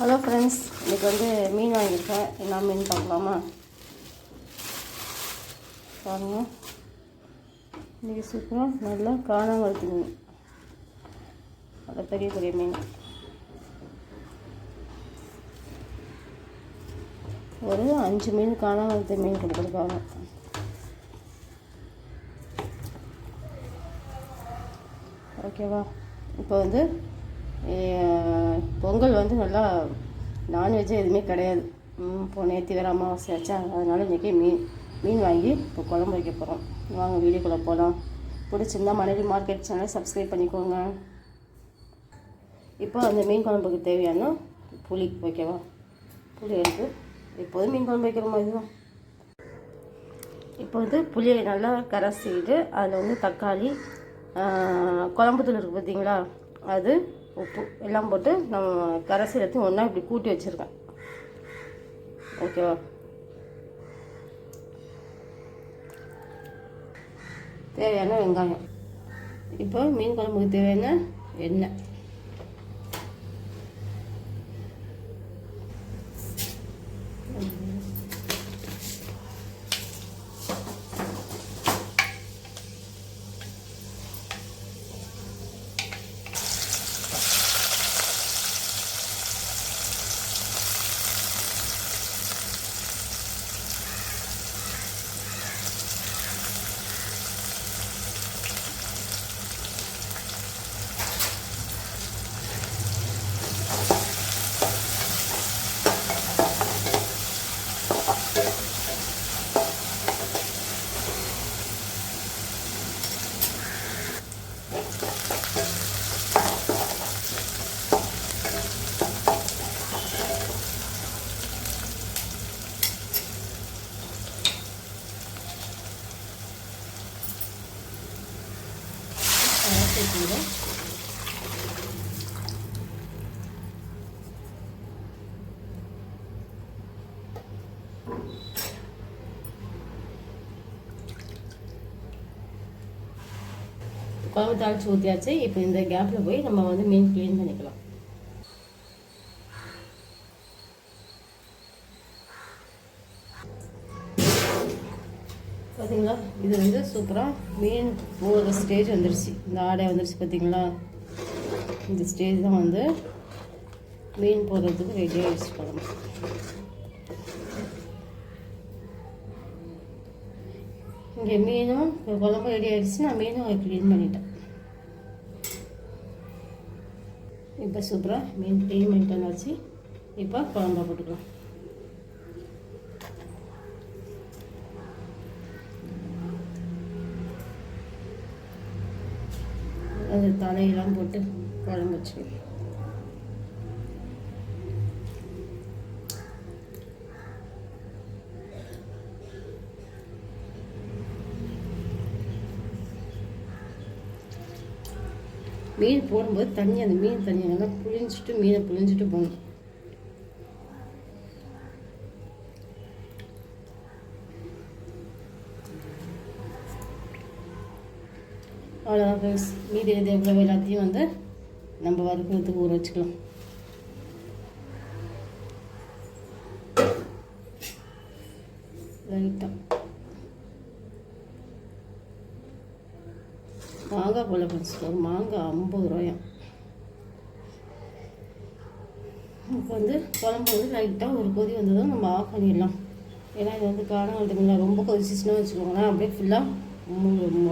Hello friends இன்றைக்கி வந்து மீன் வாங்கியிருக்கேன். என்ன மீன் பார்க்கலாமா? பாருங்க. இன்றைக்கி சூப்பராக நல்லா காணாங்கழுத்து மீன். நல்ல பெரிய பெரிய மீன். ஒரு அஞ்சு மீன் காணாங்கழுத்து மீன் கொடுத்துருக்காங்க. ஓகேவா? இப்போ வந்து பொங்கல் வந்து நல்லா நான்வெஜ் எதுவுமே கிடையாது. இப்போ நேற்று வேறு அமாவாசை ஆச்சா அதனால் இன்றைக்கி மீன் மீன் வாங்கி இப்போ குழம்பு வைக்க போகிறோம் வாங்க வீடியோக்குள்ளே போகலாம் பிடிச்சிருந்தா மனைவி மார்க்கெட் சேனல் சப்ஸ்கிரைப் பண்ணிக்கோங்க. இப்போ அந்த மீன் குழம்புக்கு தேவையான புளி ஓகேவா? புளி எடுத்து எப்போதும் மீன் குழம்பு வைக்கிற மாதிரி தான். இப்போ வந்து புளியை நல்லா கரைச்சிக்கிட்டு அதில் வந்து தக்காளி குழம்பு தூள் இருக்குது பார்த்தீங்களா அது உப்பு எல்லாம் போட்டு நம்ம கரைசி எடுத்து ஒன்றா இப்படி கூட்டி வச்சுருக்கேன். ஓகேவா? தேவையான வெங்காயம். இப்போ மீன் குழம்புக்கு தேவையான எண்ணெய். குழம்பு தாளிச்சு ஊற்றியாச்சு இப்போ இந்த கேப்பில் போய் நம்ம வந்து மீன் க்ளீன் பண்ணிக்கலாம். பார்த்தீங்களா இது வந்து சூப்பராக மீன் போகிற ஸ்டேஜ் வந்துருச்சு. இந்த ஆடை வந்துருச்சு பார்த்தீங்களா இந்த ஸ்டேஜ் தான் வந்து மீன் போடுறதுக்கு ரெடி ஆகிடுச்சு குழம்பு இங்கே மீனும் குழம்பு ரெடி ஆகிடுச்சு நான் மீனும் க்ளீன் பண்ணிட்டேன். இப்போ சூப்பராக மீன் க்ளீன் பண்ணிட்டு வச்சு இப்போ குழம்பா போட்டுக்கலாம். அது தலையெல்லாம் போட்டு குழம்பு வச்சுக்கணும் மீன் போடும்போது தண்ணி அந்த மீன் தண்ணி நல்லா புழிஞ்சிட்டு மீனை புழிஞ்சிட்டு போகணும். அவ்வளோதான் ஃப்ரெண்ட்ஸ் மீதி எது எவ்வளோ எல்லாத்தையும் வந்து நம்ம வறுக்கிறதுக்கு ஊற வச்சுக்கலாம். லைட்டாக மாங்காய் போல ஃப்ரெண்ட்ஸ் ஒரு மாங்காய் ஐம்பது ரூபாயாம் இப்போ வந்து குழம்பு வந்து லைட்டாக ஒரு கொதி வந்ததும் நம்ம ஆஃப் பண்ணிடலாம். ஏன்னா இது வந்து காணாங்கல்ல ரொம்ப கொதிச்சிச்சுன்னா வச்சுக்கோங்களேன் அப்படியே ஃபுல்லாக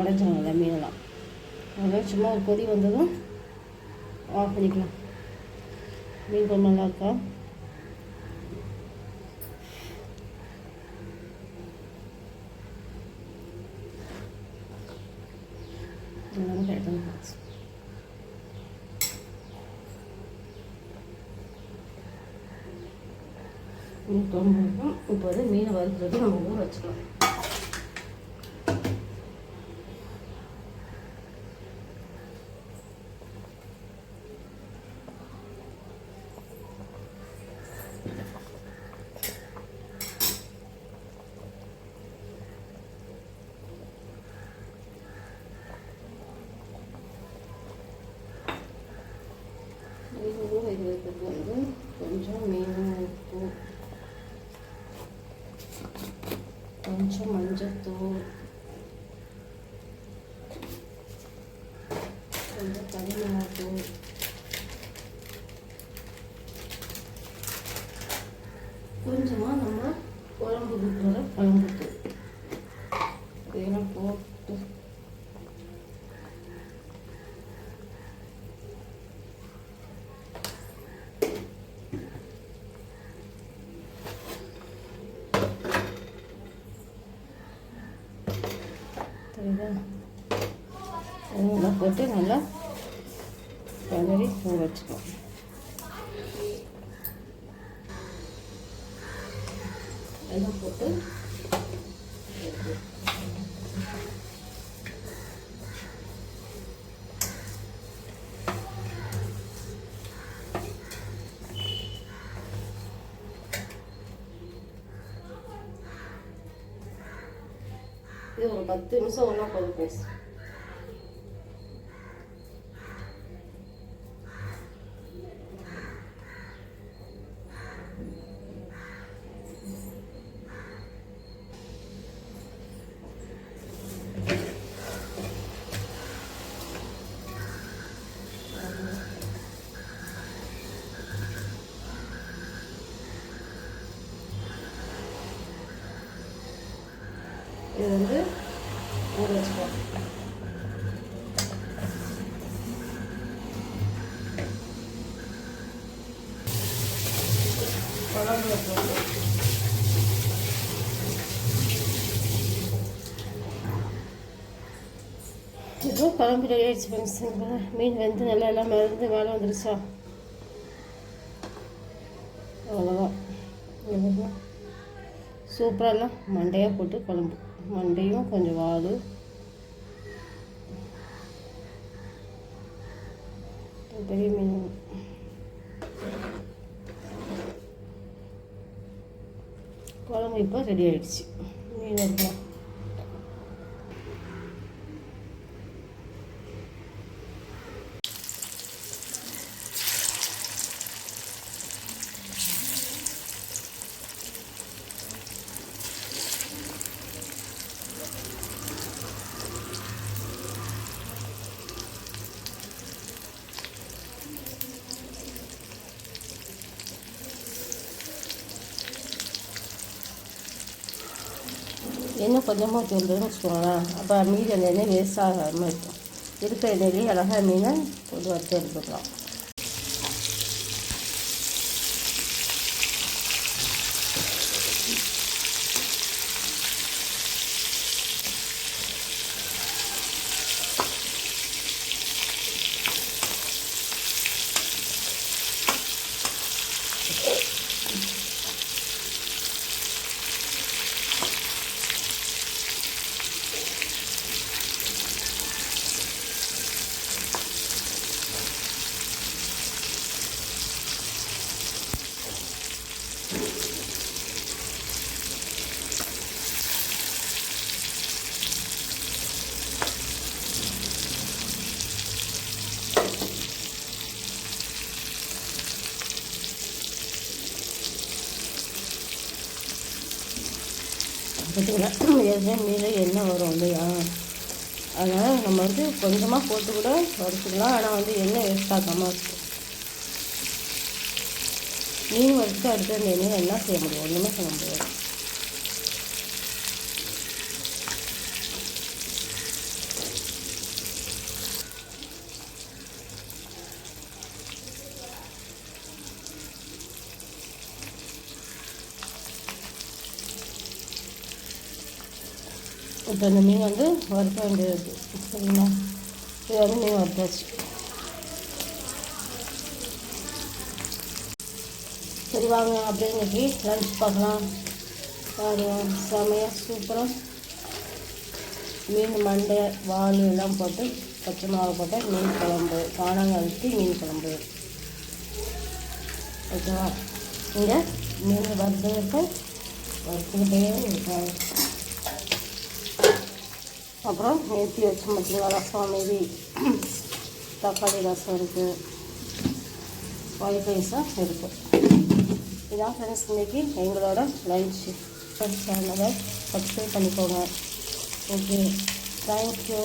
உடஞ்சிடும் எல்லா மீனெல்லாம். அதெல்லாம் சும்மா ஒரு கொதி வந்ததும் ஆஃப் பண்ணிக்கலாம். மீன் குழம்பு நல்லா இருக்கா? எல்லாமே கரெக்டாக போச்சு மீன் குழம்பு இப்போ வந்து மீனை வறுக்கிறது நம்ம ஊற வச்சுக்கலாம் இது ஊற வைக்கிறதுக்கு வந்து கொஞ்சம் மீன் உப்பு கொஞ்சம் மஞ்சத்தூள் கொஞ்சம் தனிமிளகாத்தூள் கொஞ்சமாக நம்ம குழம்பு விட்டுற குழம்புக்கு இதெல்லாம் போட்டு தெரியுதா இதெல்லாம் போட்டு நல்லா கலரி ஊற வச்சுக்கோ. எல்லாம் போட்டு இது ஒரு பத்து நிமிஷம் ஒன்றா போதும் இது வந்து ஊற வச்சுக்கோ குழம்புல போட்டு இப்போ குழம்பு ரெடி ஆயிடுச்சு ஃப்ரெண்ட்ஸுங்களா மீன் வந்து நல்லா எல்லாம் மருந்து மேலே வந்துருச்சா? அவ்வளோதான் சூப்பராக எல்லாம் மண்டையாக போட்டு குழம்பு. மண்டையும் கொஞ்சம் வாது பெரிய மீன். குழம்பு இப்போ ரெடி ஆயிடுச்சு. மீன் இருக்கலாம் எண்ணெய் கொஞ்சமாக ஊற்றிருந்ததுன்னு வச்சுக்கோங்களேன் அப்போ மீதி அந்த எண்ணெய் வேஸ்ட் ஆகாமல் இருக்கும் இருக்கிற எண்ணெயிலேயே அழகாக மீனை போட்டு வறுத்து எடுத்துக்கலாம் பார்த்தீங்களா ஏற்கனவே மீனில் எண்ணெய் வரும் இல்லையா? அதனால் நம்ம வந்து கொஞ்சமாக போட்டு கூட வறுத்துக்கலாம். ஆனால் வந்து எண்ணெய் வேஸ்ட் ஆகாமல் இருக்கும் மீன் வறுத்து அடுத்த அந்த எண்ணெய் என்ன செய்ய முடியும்? ஒன்றுமே செய்ய முடியாது. இப்போ இந்த மீன் வந்து வறுக்க வேண்டியது. சரிங்களா? இது வந்து மீன் வறுத்தாச்சு. சரி வாங்க அப்படியே இன்னைக்கு லன்ச் பார்க்கலாம். பாருங்க செமையாக சூப்பராக மீன் மண்டை வால் எல்லாம் போட்டு பச்சை மாவு போட்ட மீன் குழம்பு காணாங்கழுத்தி ஊற்றி மீன் குழம்பு. ஓகேவா? இங்கே மீன் வறுத்து வறுத்துக்கிட்டே இருக்காங்க. அப்புறம் நேர்த்தி வச்சோம் பார்த்தீங்களா ரசம் மீதி தக்காளி ரசம் இருக்குது ஒயிட் ரைஸும் இருக்குது இதான் ஃப்ரெண்ட்ஸ் இன்றைக்கி எங்களோட லஞ்சு சேனலை சப்ஸ்கிரைப் பண்ணிக்கோங்க. Okay thank you